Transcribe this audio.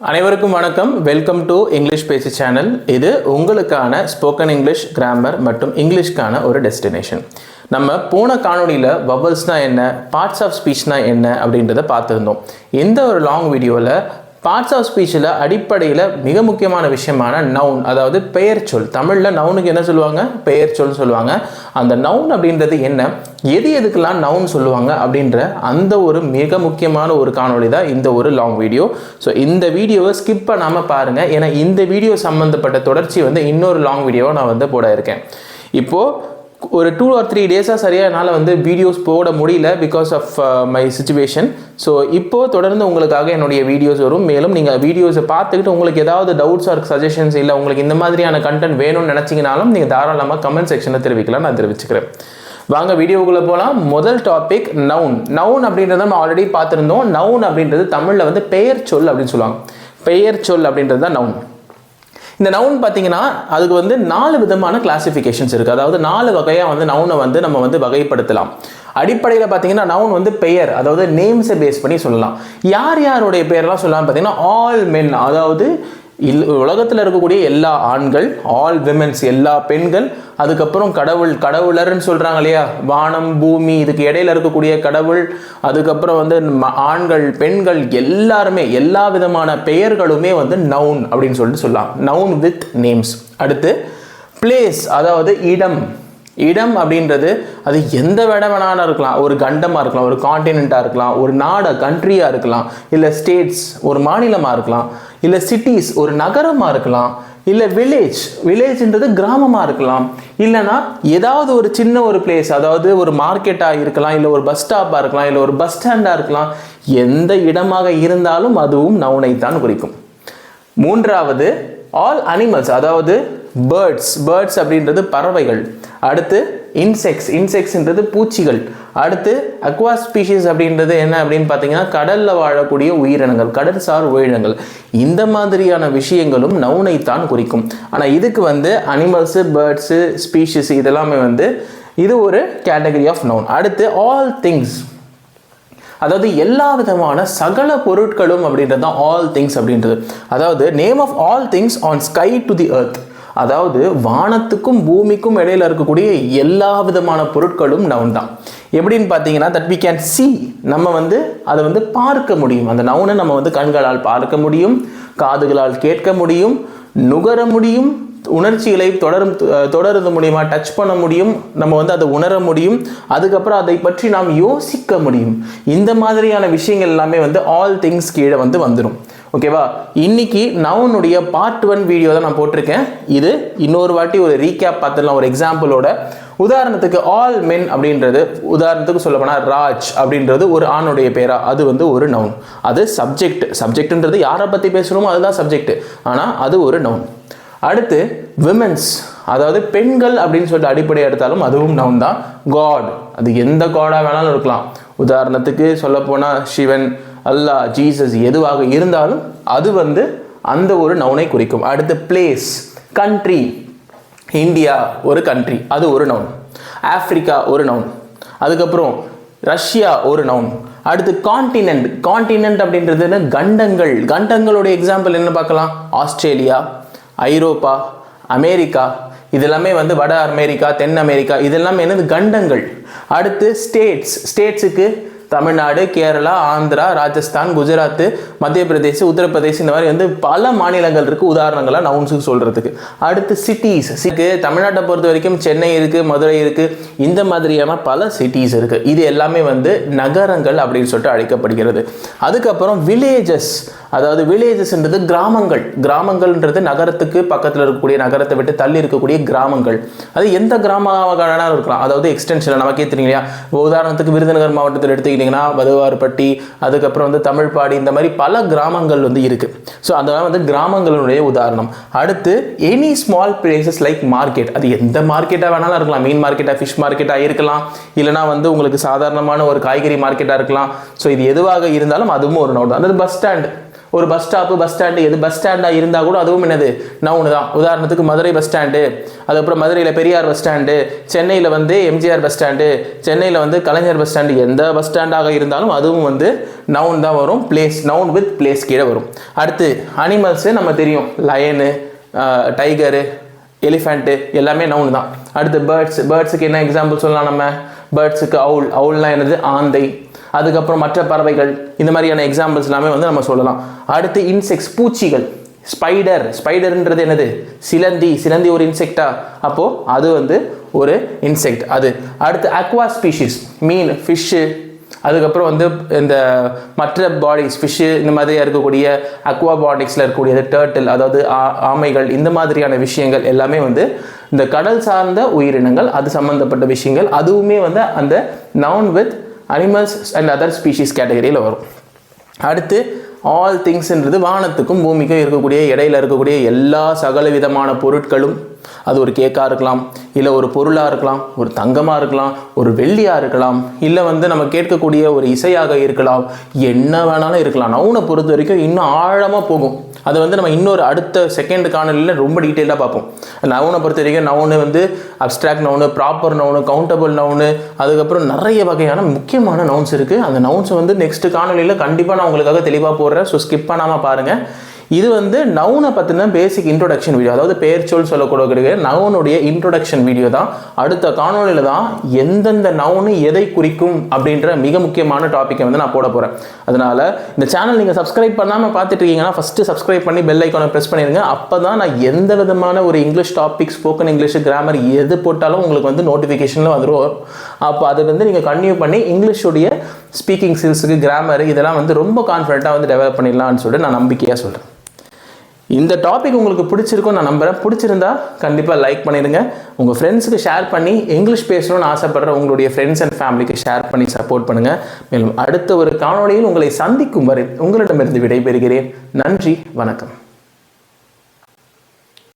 அனைவருக்கும் வணக்கம். Welcome to English பேச்சு சேனல் இது உங்களுக்கான ஸ்போக்கன் இங்கிலீஷ் கிராமர் மற்றும் இங்கிலீஷ்க்கான ஒரு டெஸ்டினேஷன் நம்ம போன காணொலியில் வவல்ஸ்னால் என்ன பார்ட்ஸ் ஆஃப் ஸ்பீச்னா என்ன அப்படின்றத பார்த்துருந்தோம். இந்த ஒரு லாங் வீடியோவில் பார்ட்ஸ் ஆஃப் ஸ்பீச்சில் அடிப்படையில் மிக முக்கியமான விஷயமான நவுன் அதாவது பெயர் சொல். தமிழில் நவுனுக்கு என்ன சொல்லுவாங்க? பெயர் சொல் சொல்லுவாங்க. அந்த நவுன் அப்படின்றது என்ன? எது எதுக்கெல்லாம் நவுன் சொல்லுவாங்க அப்படின்ற அந்த ஒரு மிக முக்கியமான ஒரு காணொளி தான் இந்த ஒரு லாங் வீடியோ ஸோ இந்த வீடியோவை ஸ்கிப் பண்ணாமல் பாருங்கள் ஏன்னா இந்த வீடியோ சம்மந்தப்பட்ட தொடர்ச்சி வந்து இன்னொரு லாங் வீடியோவை நான் வந்து போட இருக்கேன். இப்போது ஒரு டூ ஆர் த்ரீ டேஸாக சரியாக என்னால் வந்து வீடியோஸ் போட முடியல because of my situation so இப்போது தொடர்ந்து உங்களுக்காக என்னுடைய வீடியோஸ் வரும். மேலும் நீங்கள் வீடியோஸை பார்த்துக்கிட்டு உங்களுக்கு ஏதாவது டவுட்ஸ் ஆர் சஜஷன்ஸ் இல்லை உங்களுக்கு இந்த மாதிரியான கண்டென்ட் வேணும்னு நினச்சிங்கனாலும் நீங்கள் தாராளமாக கமெண்ட் செக்ஷனில் தெரிவிக்கலாம். நான் தெரிவிச்சுக்கிறேன். வாங்க வீடியோக்குள்ளே போகலாம் முதல் டாபிக் நவுன் நவுன் அப்படின்றத நம்ம ஆல்ரெடி பார்த்துருந்தோம். நவுன் அப்படின்றது தமிழில் வந்து பெயர் சொல் அப்படின்னு சொல்லுவாங்க. பெயர் சொல் அப்படின்றது தான் நவுன் இந்த நவுன் பார்த்தீங்கன்னா அதுக்கு வந்து நாலு விதமான கிளாசிஃபிகேஷன்ஸ் இருக்குது அதாவது நாலு வகையாக வந்து நவுனை வந்து நம்ம வந்து வகைப்படுத்தலாம். அடிப்படையில் பார்த்தீங்கன்னா நவுன் வந்து பெயர் அதாவது நேம்ஸை பேஸ் பண்ணி சொல்லலாம். யார் யாருடைய பெயர்லாம் சொல்லலாம் பார்த்தீங்கன்னா ஆல் மென் அதாவது இல் உலகத்தில் இருக்கக்கூடிய எல்லா ஆண்கள் ஆல் விமென்ஸ் எல்லா பெண்கள் அதுக்கப்புறம் கடவுள் கடவுளர்னு சொல்கிறாங்க இல்லையா? வானம் பூமி இதுக்கு இடையில இருக்கக்கூடிய கடவுள் அதுக்கப்புறம் வந்து ம- ஆண்கள் பெண்கள் எல்லாருமே எல்லா விதமான பெயர்களுமே வந்து நவுன் அப்படின்னு சொல்லிட்டு சொல்லலாம். நவுன் வித் நேம்ஸ் அடுத்து பிளேஸ் அதாவது இடம். இடம் அப்படின்றது அது எந்த இடம் வேணாலும் இருக்கலாம். ஒரு கண்டமாக இருக்கலாம் ஒரு காண்டினெண்ட்டாக இருக்கலாம் ஒரு நாடு கண்ட்ரியாக இருக்கலாம் இல்லை ஸ்டேட்ஸ் ஒரு மாநிலமாக இருக்கலாம் இல்லை சிட்டிஸ் ஒரு நகரமாக இருக்கலாம் இல்லை வில்லேஜ் வில்லேஜ்ன்றது கிராமமாக இருக்கலாம். இல்லைன்னா ஏதாவது ஒரு சின்ன ஒரு பிளேஸ் அதாவது ஒரு மார்க்கெட்டாக இருக்கலாம் இல்லை ஒரு பஸ் ஸ்டாப்பாக இருக்கலாம் இல்லை ஒரு பஸ் ஸ்டாண்டாக இருக்கலாம் எந்த இடமாக இருந்தாலும் அதுவும் நவுனை தான் குறிக்கும். மூன்றாவது ஆல் அனிமல்ஸ் அதாவது பேர்ட்ஸ் பேர்ட்ஸ் அப்படின்றது பறவைகள். அடுத்து இன்செக்ட்ஸ் இன்செக்ட்ஸ்ன்றது பூச்சிகள். அடுத்து அக்வா ஸ்பீஷீஸ் அப்படின்றது என்ன அப்படின்னு பார்த்தீங்கன்னா கடலில் வாழக்கூடிய உயிரினங்கள் கடற்சார் உயிரினங்கள். இந்த மாதிரியான விஷயங்களும் நவுனை தான் குறிக்கும். ஆனால் இதுக்கு வந்து அனிமல்ஸு பேர்ட்ஸு ஸ்பீஷீஸ் இதெல்லாமே வந்து இது ஒரு கேட்டகரி ஆஃப் நவுன் அடுத்து ஆல் திங்ஸ் அதாவது எல்லா விதமான சகல பொருட்களும் அப்படின்றது தான் ஆல் திங்ஸ் அப்படின்றது. அதாவது name of all things on sky to the earth அதாவது வானத்துக்கும் பூமிக்கும் இடையில இருக்கக்கூடிய எல்லா விதமான பொருட்களும் நவுன் தான். எப்படின்னு பார்த்தீங்கன்னா தட் வி கேன் சி நம்ம வந்து அதை வந்து பார்க்க முடியும். அந்த நவுனை நம்ம வந்து கண்களால் பார்க்க முடியும் காதுகளால் கேட்க முடியும் நுகர முடியும் உணர்ச்சிகளை தொடரும் தொடருது மூலியமாக டச் பண்ண முடியும் நம்ம வந்து அதை உணர முடியும். அதுக்கப்புறம் அதை பற்றி நாம் யோசிக்க முடியும். இந்த மாதிரியான விஷயங்கள் எல்லாமே வந்து ஆல் திங்ஸ் கீழே வந்து வந்துடும் ஓகேவா இன்னைக்கு நவுனுடைய பார்ட் ஒன் வீடியோ தான் நான் போட்டிருக்கேன். இது இன்னொரு வாட்டி ஒரு ரீகேப் பார்த்துடலாம். ஒரு எக்ஸாம்பிளோட உதாரணத்துக்கு ஆல் மென் அப்படின்றது உதாரணத்துக்கு சொல்ல போனால் ராஜ் அப்படின்றது ஒரு ஆணுடைய பேரா. அது வந்து ஒரு நவுன் அது சப்ஜெக்ட் சப்ஜெக்ட்ன்றது யாரை பற்றி பேசுகிறோமோ அதுதான் சப்ஜெக்ட் ஆனால் அது ஒரு நவுன் அடுத்து விமென்ஸ் அதாவது பெண்கள் அப்படின்னு சொல்லிட்டு அடிப்படை எடுத்தாலும் அதுவும் நவுன் தான். காட் அது எந்த காடாக வேணாலும் இருக்கலாம். உதாரணத்துக்கு சொல்லப்போனால் சிவன் அல்லாஹ் ஜீசஸ் எதுவாக இருந்தாலும் அது வந்து அந்த ஒரு நவுனை குறிக்கும். அடுத்து பிளேஸ் கண்ட்ரி இந்தியா ஒரு கண்ட்ரி அது ஒரு நவுன் ஆஃப்ரிக்கா ஒரு நவுன் அதுக்கப்புறம் ரஷ்யா ஒரு நவுன் அடுத்து காண்டினென்ட் காண்டினென்ட் அப்படின்றது கண்டங்கள். கண்டங்களுடைய எக்ஸாம்பிள் என்ன பார்க்கலாம்? ஆஸ்திரேலியா ஐரோப்பா அமெரிக்கா இதெல்லாமே வந்து வட அமெரிக்கா தென் அமெரிக்கா இதெல்லாம் என்னது கண்டங்கள். அடுத்து ஸ்டேட்ஸ் ஸ்டேட்ஸுக்கு தமிழ்நாடு கேரளா ஆந்திரா ராஜஸ்தான் குஜராத் மத்திய பிரதேஷ் உத்தரப்பிரதேஷ் இந்த மாதிரி வந்து பல மாநிலங்கள் இருக்குது உதாரணங்களாக நவுன்ஸுக்கு சொல்கிறதுக்கு அடுத்து சிட்டிஸ் சிக்கு தமிழ்நாட்டை பொறுத்த வரைக்கும் சென்னை இருக்குது மதுரை இருக்குது இந்த மாதிரியான பல சிட்டிஸ் இருக்குது இது எல்லாமே வந்து நகரங்கள் அப்படின்னு சொல்லிட்டு அழைக்கப்படுகிறது. அதுக்கப்புறம் வில்லேஜஸ் அதாவது வில்லேஜஸ்ன்றது கிராமங்கள். கிராமங்கள்ன்றது நகரத்துக்கு பக்கத்தில் இருக்கக்கூடிய நகரத்தை விட்டு தள்ளி இருக்கக்கூடிய கிராமங்கள். அது எந்த கிராமமாக இருக்கலாம். அதாவது எக்ஸ்டென்ஷன் நமக்கே தெரியும் இல்லையா? உதாரணத்துக்கு விருதுநகர் மாவட்டத்தில் எடுத்து வதுவார்பட்டி அதுக்கப்புறம் வந்து தமிழ்பாடி இந்த மாதிரி பல கிராமங்கள் வந்து இருக்குது ஸோ அதெல்லாம் வந்து கிராமங்களுடைய உதாரணம். அடுத்து any small places like market அது எந்த மார்க்கெட்டாக வேணாலும் இருக்கலாம். மீன் மார்க்கெட்டாக ஃபிஷ் மார்க்கெட்டாக இருக்கலாம். இல்லைனா வந்து உங்களுக்கு சாதாரணமான ஒரு காய்கறி மார்க்கெட்டாக இருக்கலாம். ஸோ இது எதுவாக இருந்தாலும் அதுவும் ஒரு நோட் தான். அதாவது பஸ் ஸ்டாண்ட் ஒரு பஸ் ஸ்டாப்பு பஸ் ஸ்டாண்டு எது பஸ் ஸ்டாண்டாக இருந்தால் கூட அதுவும் என்னது? நவுனு தான். உதாரணத்துக்கு மதுரை பஸ் ஸ்டாண்டு அதுக்கப்புறம் மதுரையில் பெரியார் பஸ் ஸ்டாண்டு சென்னையில் வந்து எம்ஜிஆர் பஸ் ஸ்டாண்டு சென்னையில் வந்து கலைஞர் பஸ் ஸ்டாண்டு எந்த பஸ் ஸ்டாண்டாக இருந்தாலும் அதுவும் வந்து நவுன் தான் வரும். பிளேஸ் நவுன் வித் பிளேஸ் கீழே வரும். அடுத்து அனிமல்ஸு நம்ம தெரியும். லயனு டைகரு எலிஃபண்ட்டு எல்லாமே நவுன் தான். அடுத்து பேர்ட்ஸ் பேர்ட்ஸுக்கு என்ன எக்ஸாம்பிள் சொல்லலாம் நம்ம? பேர்ட்ஸுக்கு அவுல் அவுல்னால் என்னது? ஆந்தை. அதுக்கப்புறம் மற்ற பறவைகள் இந்த மாதிரியான எக்ஸாம்பிள்ஸ் எல்லாமே வந்து நம்ம சொல்லலாம். அடுத்து இன்செக்ட்ஸ் பூச்சிகள் ஸ்பைடர் ஸ்பைடர்ன்றது என்னது? சிலந்தி. சிலந்தி ஒரு இன்செக்டா அப்போது அது வந்து ஒரு இன்செக்ட் அது. அடுத்து அக்வா ஸ்பீஷிஸ் மீன் ஃபிஷ்ஷு அதுக்கப்புறம் வந்து இந்த மற்ற பாடிஸ் ஃபிஷ்ஷு இந்த மாதிரியாக இருக்கக்கூடிய அக்வா பாடிக்ஸில் இருக்கக்கூடிய டேர்ட்டில் அதாவது ஆ- ஆமைகள் இந்த மாதிரியான விஷயங்கள் எல்லாமே வந்து இந்த கடல் சார்ந்த உயிரினங்கள் அது சம்மந்தப்பட்ட விஷயங்கள் அதுவுமே வந்து அந்த noun with animals and other species கேட்டகரியில் வரும். அடுத்து ஆல் திங்ஸ்ன்றது வானத்துக்கும் பூமிக்கும் இருக்கக்கூடிய இடையில இருக்கக்கூடிய எல்லா சகல விதமான பொருட்களும் அது ஒரு கேக்காக இருக்கலாம் இல்லை ஒரு பொருளாக இருக்கலாம் ஒரு தங்கமாக இருக்கலாம் ஒரு வெள்ளியாக இருக்கலாம் இல்லை வந்து நம்ம கேட்கக்கூடிய ஒரு இசையாக இருக்கலாம் என்ன வேணாலும் இருக்கலாம். நவுனை பொறுத்த வரைக்கும் இன்னும் ஆழமாக போகும். அது வந்து நம்ம இன்னொரு அடுத்த செகண்ட் காணொலியில் ரொம்ப டீட்டெயிலாக பார்ப்போம். நவுனை பொறுத்த வரைக்கும் நவுனு வந்து abstract noun proper noun countable noun அதுக்கப்புறம் நிறைய வகையான முக்கியமான நவுன்ஸ் இருக்குது அந்த நவுன்ஸ் வந்து நெக்ஸ்ட் காணொலியில் கண்டிப்பாக நான் உங்களுக்காக தெளிவாக போடுறேன். ஸோ ஸ்கிப் பண்ணாமல் பாருங்கள் இது வந்து நவுனை பற்றின பேசிக் இன்ட்ரொடக்ஷன் வீடியோ அதாவது பெயர் சொல் சொல்லக்கூடிய நவுனுடைய இன்ட்ரொடக்ஷன் வீடியோ தான். அடுத்த காணொலியில் தான் எந்தெந்த நவுனு எதை குறிக்கும் அப்படின்ற மிக முக்கியமான டாப்பிக்கை வந்து நான் போட போகிறேன் அதனால் இந்த சேனல் நீங்கள் சப்ஸ்கிரைப் பண்ணாமல் பார்த்துட்டு இருக்கீங்கன்னா ஃபஸ்ட்டு சப்ஸ்கிரைப் பண்ணி பெல் ஐக்கானை ப்ரெஸ் பண்ணிடுங்க அப்போ தான் நான் எந்த விதமான ஒரு English topic spoken English grammar எது போட்டாலும் உங்களுக்கு வந்து நோட்டிஃபிகேஷனில் வந்துடும் அப்போ அதை வந்து நீங்கள் கன்டினியூ பண்ணி இங்கிலீஷுடைய ஸ்பீக்கிங் ஸ்கில்ஸுக்கு கிராமர் இதெல்லாம் வந்து ரொம்ப கான்ஃபிடென்ட்டாக வந்து டெவலப் பண்ணிடலாம்னு சொல்லிட்டு நான் நம்பிக்கையாக சொல்கிறேன் இந்த டாபிக் உங்களுக்கு பிடிச்சிருக்கும் நான் நம்புகிறேன் பிடிச்சிருந்தா கண்டிப்பாக லைக் பண்ணிடுங்க. உங்கள் ஃப்ரெண்ட்ஸுக்கு ஷேர் பண்ணி இங்கிலீஷ் பேசணும்னு ஆசைப்படுற உங்களுடைய ஃப்ரெண்ட்ஸ் அண்ட் ஃபேமிலிக்கு ஷேர் பண்ணி சப்போர்ட் பண்ணுங்கள் மேலும் அடுத்த ஒரு காணொளியில் உங்களை சந்திக்கும் வரை உங்களிடமிருந்து விடைபெறுகிறேன். நன்றி வணக்கம்.